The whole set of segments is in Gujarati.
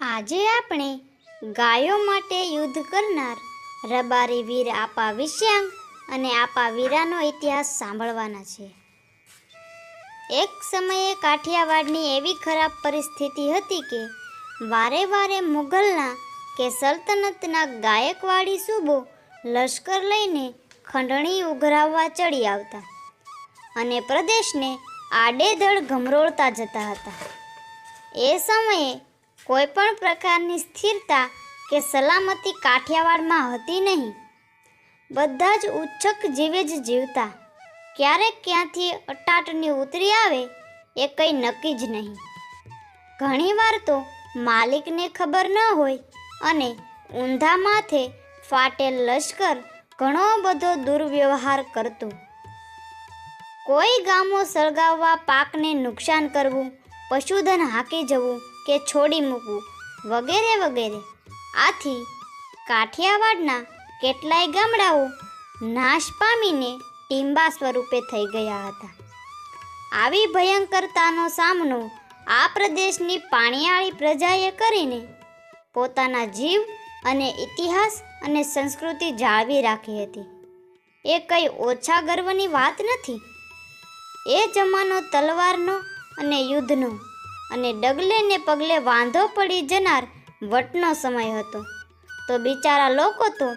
આજે આપણે ગાયો માટે યુદ્ધ કરનાર રબારી વીર આપા વિષ્યાંગ અને આપા વીરાનો ઇતિહાસ સાંભળવાના છે. એક સમયે કાઠિયાવાડની એવી ખરાબ પરિસ્થિતિ હતી કે વારે વારે મુઘલના કે સલ્તનતના ગાયકવાડી સુબો લશ્કર લઈને ખંડણી ઉઘરાવવા ચડી આવતા અને પ્રદેશને આડેધડ ગમરોળતા જતા હતા. એ સમયે કોઈ પણ પ્રકારની સ્થિરતા કે સલામતી કાઠિયાવાડમાં હતી નહીં. બધા જ ઉચ્છક જીવે જ જીવતા. ક્યારેક ક્યાંથી અટાટની ઉતરી આવે એ કંઈ નક્કી જ નહીં. ઘણીવાર તો માલિકને ખબર ન હોય અને ઊંધા માથે ફાટેલ લશ્કર ઘણો બધો દુર્વ્યવહાર કરતું. કોઈ ગામો સળગાવવા પાકને નુકસાન કરવું, પશુધન હાંકી જવું કે છોડી મૂકવું? વગેરે વગેરે. આથી કાઠિયાવાડના કેટલાય ગામડાઓ નાશ પામીને ટીંબા સ્વરૂપે થઈ ગયા હતા. આવી ભયંકરતાનો સામનો આ પ્રદેશની પાણીયાળી પ્રજાએ કરીને પોતાના જીવ અને ઇતિહાસ અને સંસ્કૃતિ જાળવી રાખી હતી. એ કંઈ ઓછા ગર્વની વાત નથી? એ જમાનો તલવારનો અને યુદ્ધનો અને ડગલે ને પગલે વાંધો પડી જનાર વટનો સમય હતો. તો બિચારા લોકો તો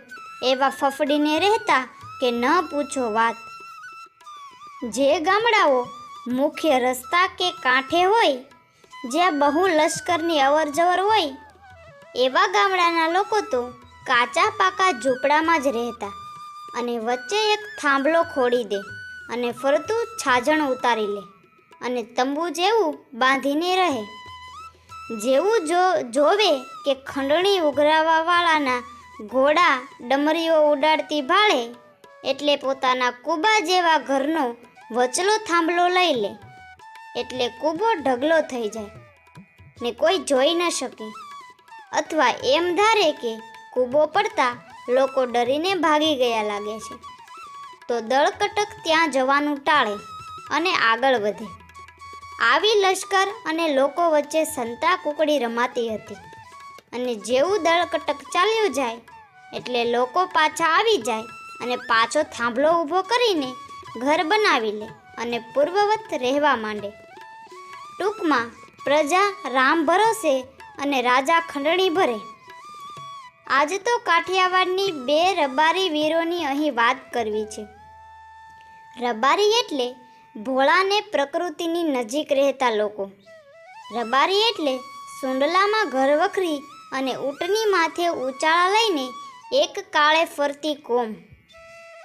એવા ફફડીને રહેતા કે ન પૂછો વાત. જે ગામડાઓ મુખ્ય રસ્તા કે કાંઠે હોય, જ્યાં બહુ લશ્કરની અવરજવર હોય, એવા ગામડાના લોકો તો કાચા પાકા ઝૂંપડામાં જ રહેતા અને વચ્ચે એક થાંભલો ખોડી દે અને ફરતું છાજણ ઉતારી લે. અને તંબુ જેવું બાંધીને રહે. જેવું જો જોવે કે ખંડણી ઉઘરાવાવાળાના ઘોડા ડમરીઓ ઉડાડતી ભાળે, એટલે પોતાના કુબા જેવા ઘરનો વચલો થાંભલો લઈ લે, એટલે કૂબો ઢગલો થઈ જાય ને કોઈ જોઈ ન શકે. અથવા એમ ધારે કે કૂબો પડતા લોકો ડરીને ભાગી ગયા લાગે છે. તો દળકટક ત્યાં જવાનું ટાળે અને આગળ વધે. આવી લશ્કર અને લોકો વચ્ચે સંતા કુકડી રમાતી હતી. અને જેવું દળકટક ચાલ્યું જાય, એટલે લોકો પાછા આવી જાય અને પાછો થાંભલો ઊભો કરીને ઘર બનાવી લે અને પૂર્વવત રહેવા માંડે. ટૂંકમાં, પ્રજા રામ ભરોસે અને રાજા ખંડણી ભરે. આજે તો કાઠિયાવાડની બે રબારી વીરોની અહીં વાત કરવી છે. રબારી એટલે ભોળાને પ્રકૃતિની નજીક રહેતા લોકો. રબારી એટલે સુંડલામાં ઘર વખરી અને ઊંટની માથે ઉચાળા લઈને એક કાળે ફરતી કોમ.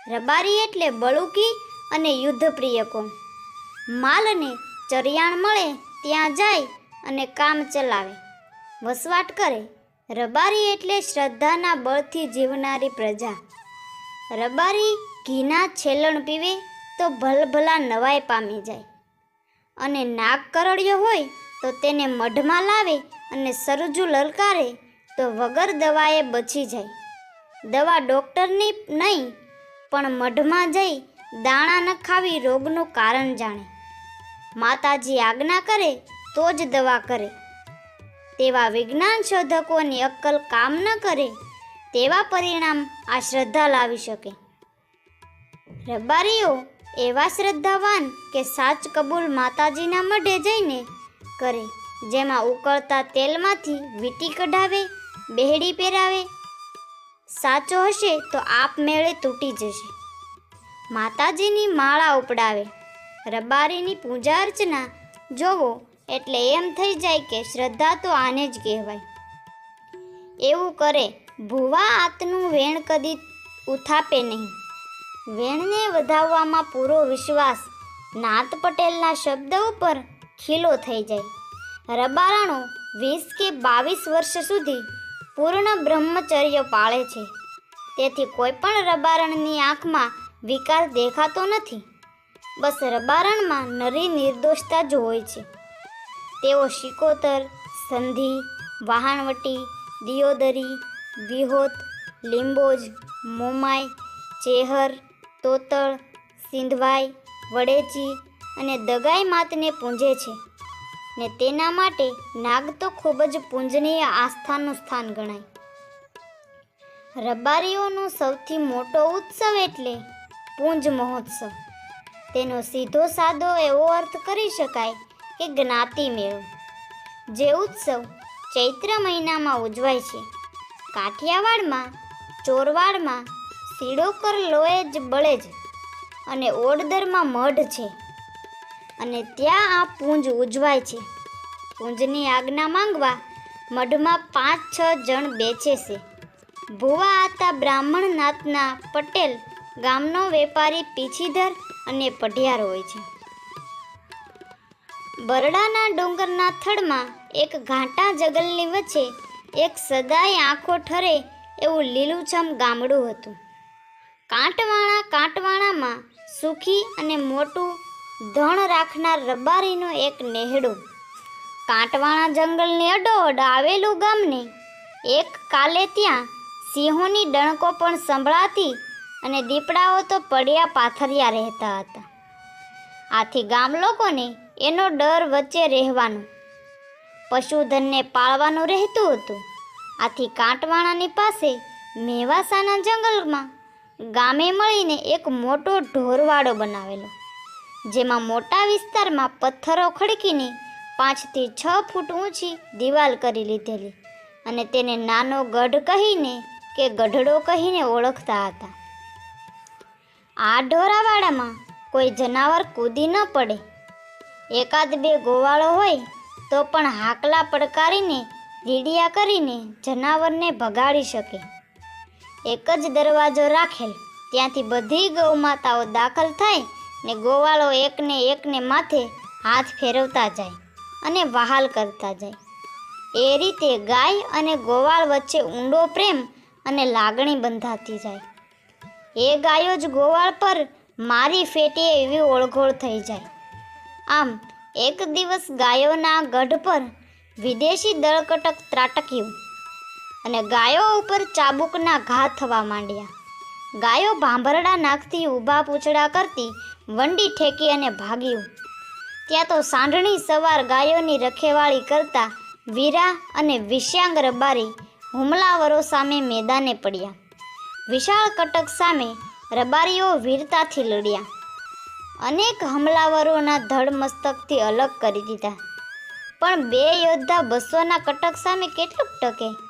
રબારી એટલે બળુકી અને યુદ્ધપ્રિય કોમ. માલને ચરિયાણ મળે ત્યાં જાય અને કામ ચલાવે. વસવાટ કરે. રબારી એટલે શ્રદ્ધાના બળથી જીવનારી પ્રજા. રબારી ઘીના છેલણ પીવે તો ભલભલા નવાઈ પામી જાય. અને નાગ કરડ્યો હોય તો તેને મઢમાં લાવે અને સરજુ લલકારે તો વગર દવાએ બચી જાય. દવા ડૉક્ટરની નહીં, પણ મઢમાં જઈ દાણા ન ખાવી રોગનું કારણ જાણે. માતાજી આજ્ઞા કરે તો જ દવા કરે. તેવા વિજ્ઞાન શોધકોની અક્કલ કામ ન કરે, તેવા પરિણામ આ શ્રદ્ધા લાવી શકે. રબારીઓ એવા શ્રદ્ધાવાન કે સાચ કબૂલ માતાજીના મઢે જઈને કરે, જેમાં ઉકળતા તેલમાંથી વીટી કઢાવે, બેહડી પહેરાવે. સાચો હશે તો આપમેળે તૂટી જશે. માતાજીની માળા ઉપડાવે. રબારીની પૂજા અર્ચના જોવો એટલે એમ થઈ જાય કે શ્રદ્ધા તો આને જ કહેવાય. એવું કરે, ભુવા આતનું વેણ કદી ઉથાપે નહીં. વેણને વધાવવામાં પૂરો વિશ્વાસ નાત પટેલના શબ્દ ઉપર ખીલો થઈ જાય. રબારાણો વીસ કે બાવીસ વર્ષ સુધી પૂર્ણ બ્રહ્મચર્ય પાળે છે. તેથી કોઈપણ રબારણની આંખમાં વિકાર દેખાતો નથી. બસ રબારણમાં નરી નિર્દોષતા જ હોય છે. તેઓ શિકોતર, સંધિ, વહાણવટી, દિયોદરી, વિહોત, લીંબોજ, મોમાઈ, ચેહર તોતળ સિંધવાઈ, વડેચી અને દગાઈ માતને પૂંજે છે ને તેના માટે નાગ તો ખૂબ જ પૂંજનીય આસ્થાનું સ્થાન ગણાય. રબારીઓનો સૌથી મોટો ઉત્સવ એટલે પૂંજ મહોત્સવ. તેનો સીધો સાદો એવો અર્થ કરી શકાય કે જ્ઞાતિ મેળો, જે ઉત્સવ ચૈત્ર મહિનામાં ઉજવાય છે. કાઠિયાવાડમાં, ચોરવાડમાં સીડોકર બળે જ અને ઓડદરમાં મઢ છે. અને ત્યાં આ પૂંજ ઉજવાય છે. પૂંજની આજ્ઞા માંગવા મઢમાં પાંચ છ જણ બેચે છે. ભુવા આતા બ્રાહ્મણ નાતના પટેલ ગામનો વેપારી પીછીધર અને પઢિયાર હોય છે. બરડાના ડુંગરના થડમાં એક ઘાટા જગલની વચ્ચે એક સદાય આંખો ઠરે એવું લીલુંછમ ગામડું હતું. કાંટવાણા કાંટવાણામાં સુખી અને મોટું ધણ રાખનાર રબારીનો એક નેહડું. કાંટવાણા જંગલની અડોઅડ આવેલું ગામને. એક કાલે ત્યાં સિંહોની ડણકો પણ સંભળાતી અને દીપડાઓ તો પડ્યા પાથરિયા રહેતા હતા. આથી ગામ લોકોને એનો ડર વચ્ચે રહેવાનો. પશુધનને પાળવાનું રહેતું હતું. આથી કાંટવાણાની પાસે મેવાસાના જંગલમાં ગામે મળીને એક મોટો ઢોરવાડો બનાવેલો, જેમાં મોટા વિસ્તારમાં પથ્થરો ખડકીને પાંચથી છ ફૂટ ઊંચી દિવાલ કરી લીધેલી અને તેને નાનો ગઢ કહીને કે ગઢડો કહીને ઓળખતા હતા. આ ઢોરાવાડામાં કોઈ જનાવર કૂદી ન પડે. એકાદ બે ગોવાળો હોય તો પણ હાકલા પડકારીને રીડિયા કરીને જનાવરને ભગાડી શકે. એક જ દરવાજો રાખેલ. ત્યાંથી બધી ગૌમાતાઓ દાખલ થાય ને ગોવાળો એકને એકને માથે હાથ ફેરવતા જાય અને વહાલ કરતા જાય. એ રીતે ગાય અને ગોવાળ વચ્ચે ઊંડો પ્રેમ અને લાગણી બંધાતી જાય. એ ગાયો જ ગોવાળ પર મારી ફેટીએ એવી ઓળઘોળ થઈ જાય. આમ, એક દિવસ ગાયોના ગઢ પર વિદેશી દળકટક ત્રાટક્યું. અને ગાયો ઉપર ચાબુકના ઘા થવા માંડ્યા. ગાયો ભાંભરડા નાખતી ઊભા પૂછડા કરતી વંડી ઠેકી અને ભાગ્યું. ત્યાં તો સાંઢણી સવાર ગાયોની રખેવાળી કરતા વીરા અને વિષ્યાંગ રબારી હુમલાવરો સામે મેદાને પડ્યા. વિશાળ કટક સામે રબારીઓ વીરતાથી લડ્યા. અનેક હમલાવરોના ધડ મસ્તકથી અલગ કરી દીધા. પણ બે યોદ્ધા બસોના કટક સામે કેટલુંક ટકે?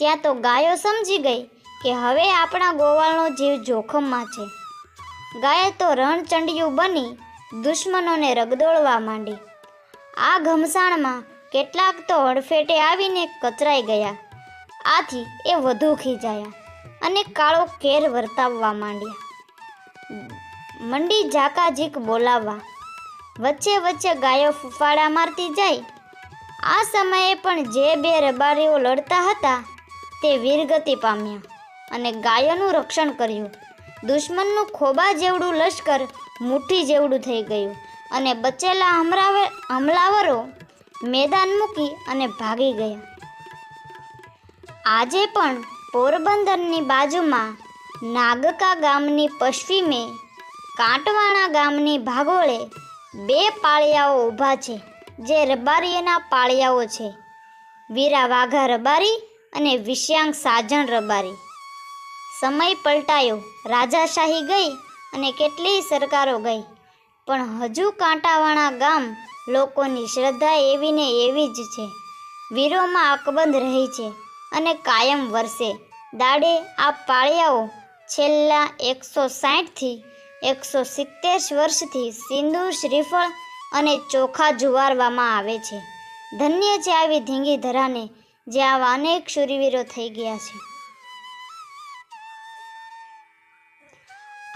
ત્યાં તો ગાયો સમજી ગઈ કે હવે આપણા ગોવાળનો જીવ જોખમમાં છે. ગાયે તો રણચંડિયું બની દુશ્મનોને રગદોળવા માંડી. આ ઘમસાણમાં કેટલાક તો હડફેટે આવીને કચરાઈ ગયા. આથી એ વધુ ખીજાયા અને કાળો કેર વર્તાવવા માંડ્યા. મંડી ઝાકાઝીક બોલાવવા, વચ્ચે વચ્ચે ગાયો ફૂફાડા મારતી જાય. આ સમયે પણ જે બે રબારીઓ લડતા હતા તે વીરગતિ પામ્યા અને ગાયોનું રક્ષણ કર્યું. દુશ્મનનું ખોબા જેવડું લશ્કર મુઠ્ઠી જેવડું થઈ ગયું અને બચેલા હમલાવરો મેદાન મૂકી અને ભાગી ગયા. આજે પણ પોરબંદરની બાજુમાં નાગકા ગામની પશ્ચિમે કાંટવાણા ગામની ભાગોળે બે પાળિયાઓ ઊભા છે, જે રબારીના પાળિયાઓ છે. વીરા વાઘા રબારી અને વિષ્યાંગ સાજણ રબારી. સમય પલટાયો. રાજાશાહી ગઈ અને કેટલીય સરકારો ગઈ. પણ હજુ કાંટાવાળા ગામ લોકોની શ્રદ્ધા એવી ને એવી જ છે. વીરોમાં અકબંધ રહી છે અને કાયમ વરસે. દાડે આ પાળિયાઓ. છેલ્લા એકસો સાઠથી એકસો સિત્તેર વર્ષથી સિંદૂર, શ્રીફળ અને ચોખા જુવારવામાં આવે છે. ધન્ય છે આવી ધીંગી ધરાને જે આવા અનેક શૂરવીરો થઈ ગયા છે.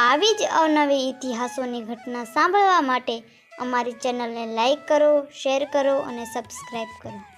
આવી જ અવનવી ઇતિહાસોની ઘટના સાંભળવા માટે અમારી ચેનલને લાઈક કરો, શેર કરો અને સબસ્ક્રાઈબ કરો.